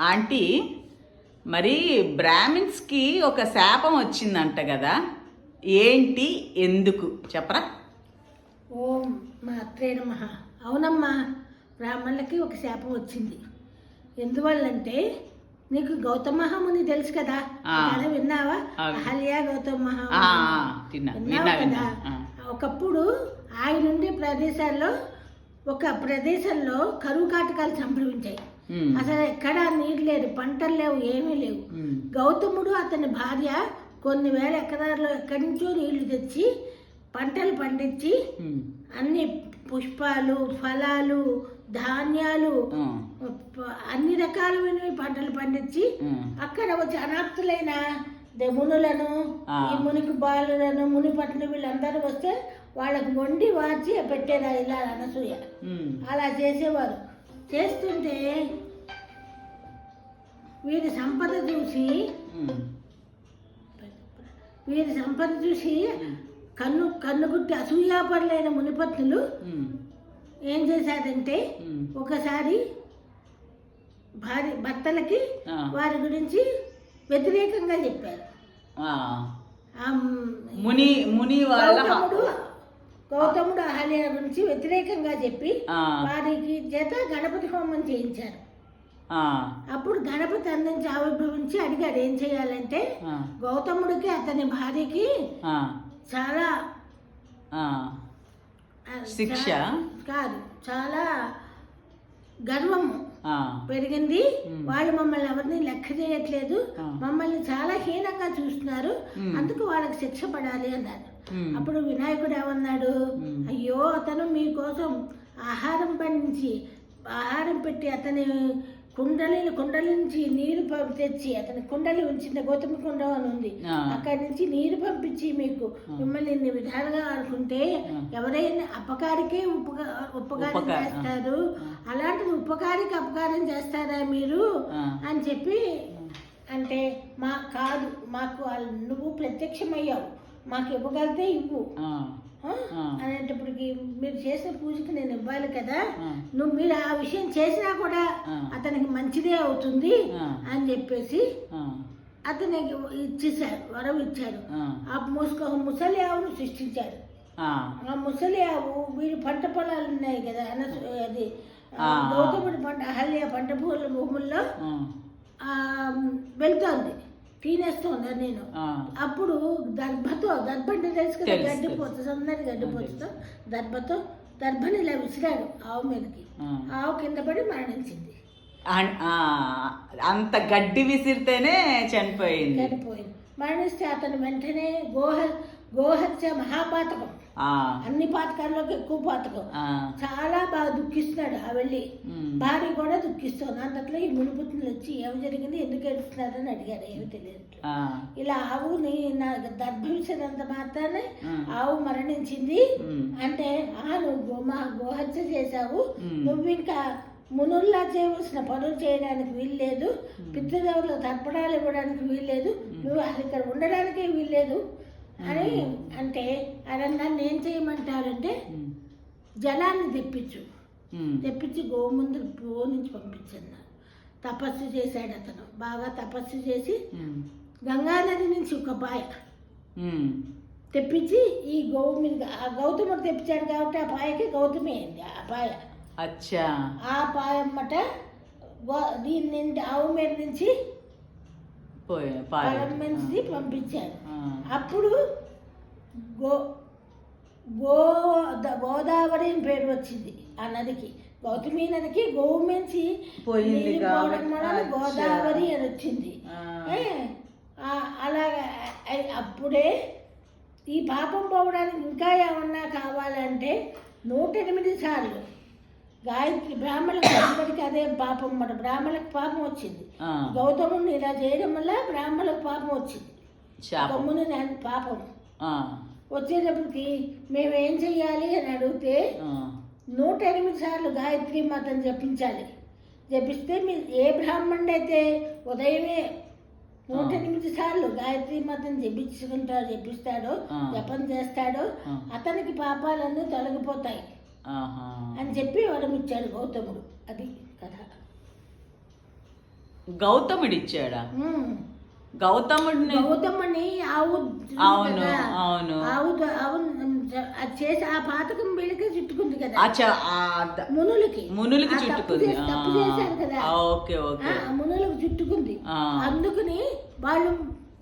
Aunty మరి బ్రాహ్మిన్స్కి ఒక శాపం వచ్చిందంట కదా. ఏంటి? ఎందుకు? చెప్పరా? ఓం మా అత్రే నమ. అవునమ్మా బ్రాహ్మణులకి ఒక శాపం వచ్చింది. ఎందువల్లంటే నీకు గౌతమ మహాముని తెలుసు కదా. కథ విన్నావా. అహల్య గౌతమ మహాముని. కదా. ఒకప్పుడు ఆయన ఉండే ప్రదేశాల్లో ఒక ప్రదేశంలో కరువు కాటకాలు సంభవించాయి. అసలు ఎక్కడా నీరు లేదు పంటలు లేవు ఏమీ లేవు. ఉమ్, గౌతముడు అతని భార్య కొన్ని వేల ఎకరాల్లో ఎక్కడి నుంచో నీళ్ళు తెచ్చి పంటలు పండించి ఉమ్, అన్ని పుష్పాలు ఫలాలు ధాన్యాలు అన్ని రకాలైన పంటలు పండించి అక్కడ వచ్చి అనాథులైన ద- మునులను ఆ. ఈ మునికి బాలులను ముని పట్ల వీళ్ళందరూ వస్తే వాళ్ళకు వండి వాచి పెట్టేదా ఇలా అనసూయ. అలా చేసేవారు. చేస్తుంటే వీరి సంపద చూసి వీరి సంపద చూసి కన్ను కన్నుగుట్టి అసూయాపరులైన మునిపత్నులు ఏం చేశారంటే ఒకసారి భార్య భర్తలకి వారి గురించి వ్యతిరేకంగా చెప్పారు. ముని ముని వాళ్ళ గౌతముడు అహల్య గురించి వ్యతిరేకంగా చెప్పి వారికి చేత గణపతి హోమం చేయించారు. అప్పుడు గణపతి అందించి ఆవిర్భవించి అడిగాడు ఏం చేయాలంటే గౌతముడికి అతని భార్యకి చాలా శిక్ష? కాదు చాలా గర్వము పెరిగింది. వాళ్ళు మమ్మల్ని ఎవరిని లెక్క చేయట్లేదు. మమ్మల్ని చాలా హీనంగా చూస్తున్నారు. అందుకు వాళ్ళకి శిక్ష పడాలి అన్నారు. అప్పుడు వినాయకుడు ఏమన్నాడు మ్. అయ్యో అతను మీకోసం ఆహారం పండించి ఆహారం పెట్టి అతని కుండలి కుండలి నుంచి నీరు తెచ్చి అతని కుండలి ఉంచిన గౌతమి కుండ అని ఉంది. అక్కడి నుంచి నీరు పంపించి మీకు మిమ్మల్ని ఇన్ని విధాలుగా అనుకుంటే. ఎవరైనా అపకారికే ఉపకా ఉపకారం. చేస్తారు అలాంటిది ఉపకారికి అపకారం చేస్తారా మీరు. అని చెప్పి అంటే మా కాదు మాకు వాళ్ళు నువ్వు ప్రత్యక్షమయ్యావు మాకు ఇవ్వగలిగితే ఇవ్వు. అనేటప్పటికి మీరు చేసిన పూజకి నేను ఇవ్వాలి కదా. నువ్వు మీరు ఆ విషయం చేసినా కూడా. అతనికి మంచిదే అవుతుంది. అని చెప్పేసి అతనికి ఇచ్చేశారు వరం ఇచ్చాడు ఆ, ముసుక ముసలి ఆవును సృష్టించాడు ఆ, ముసలి ఆవు వీరి పంట పొలాలు ఉన్నాయి కదా అది. గౌతముడి పంట అహల్య పంట భూముల భూముల్లో వెళ్తోంది. తినేస్తోంది నేను. అప్పుడు దర్భతో దర్భ అంటే తెలుసు కదా తెలుసు, గడ్డిపోత సన్నది గడ్డిపోతతో దర్భతో దర్భని ఇలా విసిరాడు ఆవు మీదకి. ఆవు కింద పడి మరణించింది. అంత గడ్డి విసిరితేనే చనిపోయింది. చనిపోయింది. మరణిస్తే అతను వెంటనే గోహ గోహత్య మహాపాతకం. అన్ని పాతకాల్లోకి ఎక్కువ పాతకం. చాలా బాగా దుఃఖిస్తున్నాడు ఆ వెళ్ళి. భార్య కూడా దుఃఖిస్తుంది. అంతట్లో ఈ మునుపుతులు వచ్చి ఏమి జరిగింది? ఎందుకు ఏడుస్తున్నారని అడిగారు. ఏమి తెలియదు. ఇలా ఆవుని నా దర్భించినంత మాత్రానే. ఆవు మరణించింది. అంటే ఆ నువ్వు గోమా గోహత్య చేశావు. నువ్వు ఇంకా మునుల్లా చేయవలసిన పనులు చేయడానికి వీల్లేదు. పితృదేవులకు తర్పణాలు ఇవ్వడానికి వీల్లేదు. నువ్వు ఇక్కడ ఉండడానికే వీల్లేదు. అని అంటే నన్ను ఏం చేయమంటారంటే జలాన్ని తెప్పించు. తెప్పించి గోముందు గో నుంచి పంపించన్నారు తపస్సు చేశాడు అతను. బాగా తపస్సు చేసి గంగానది నుంచి ఒక పాయ తెప్పించి ఈ గోవు మీద ఆ గౌతముడు తెప్పించాడు కాబట్టి ఆ పాయకి గౌతమి అయింది ఆ పాయ అచ్చా. ఆ పాయమ్మట దీని నుండి ఆవు మీద నుంచి పోయి నుంచి పంపించాడు ఆ, అప్పుడు గో గో గోదావరి అని పేరు వచ్చింది ఆ నదికి. గౌతమి నదికి అచ్చా. గోదావరి అని వచ్చింది. అలాగా అప్పుడే ఈ పాపం పోవడానికి ఇంకా ఏమన్నా కావాలంటే నూట ఎనిమిది సార్లు గాయత్రి బ్రాహ్మణులకు అందరికీ అదే పాపం మన బ్రాహ్మణులకు పాపం వచ్చింది. గౌతముని ఇలా చేయడం వల్ల బ్రాహ్మణులకు పాపం వచ్చింది. గమ్ముని పాపం. వచ్చేటప్పటికి మేము ఏం చెయ్యాలి అని అడిగితే నూట ఎనిమిది సార్లు గాయత్రి మాతను జపించాలి. జపిస్తే మీరు ఏ బ్రాహ్మణుడు అయితే ఉదయమే నూట ఎనిమిది సార్లు గాయత్రి మాతను జపించుకుంటాడో జపిస్తాడో. జపం చేస్తాడో. అతనికి పాపాలన్నీ తొలగిపోతాయి. అని చెప్పి వరం ఇచ్చాడు గౌతముడు. అది కథ. గౌతముడు ఇచ్చాడా. గౌతముడిని గౌతమ్మని ఆవు అవును, అవును. ఆవు చేసి ఆ పాతకం వీళ్ళకి చుట్టుకుంది కదా? మునులకి. మునులకి చుట్టుకుంది. చేసి- తప్పు చేశారు కదా? Okay okay. మునులకు చుట్టుకుంది. అందుకని వాళ్ళు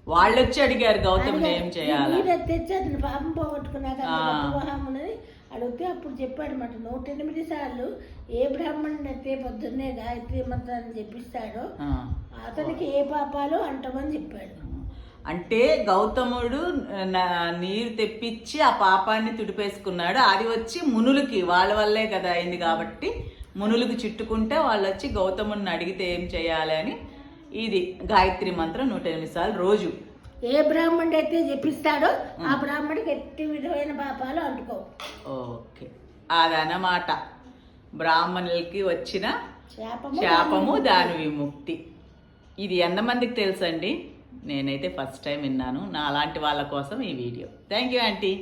వాళ్ళు వచ్చి అడిగారు గౌతముని ఏం చేయాలా మీరు తెచ్చారు పాపం పోగొట్టుకున్నాక అడిగితే అప్పుడు చెప్పాడు మాట నూట ఎనిమిది సార్లు ఏ బ్రాహ్మణుడు అయితే పొద్దున్నే గాయత్రి మంత్రాన్ని చెప్పిస్తాడో. అతనికి ఏ పాపాలు అంటమని చెప్పాడు. అంటే గౌతముడు నీరు తెప్పించి ఆ పాపాన్ని తుడిపేసుకున్నాడు. అది వచ్చి మునులకి వాళ్ళ వల్లే కదా అయింది కాబట్టి మునులకి చుట్టుకుంటే వాళ్ళు వచ్చి గౌతముడిని అడిగితే ఏం చేయాలి అని ఇది గాయత్రి మంత్రం నూట ఎనిమిది సార్లు రోజు. ఏ బ్రాహ్మణుడు అయితే చెప్పిస్తాడో ఆ బ్రాహ్మడికి ఎట్టి విధమైన పాపాలు అంటుకోవు ఓకే. అదనమాట బ్రాహ్మణులకి వచ్చిన శాపము దాని విముక్తి. ఇది ఎంతమందికి తెలుసండి? నేనైతే ఫస్ట్ టైం విన్నాను. నా అలాంటి వాళ్ళ కోసం ఈ వీడియో. Thank you aunty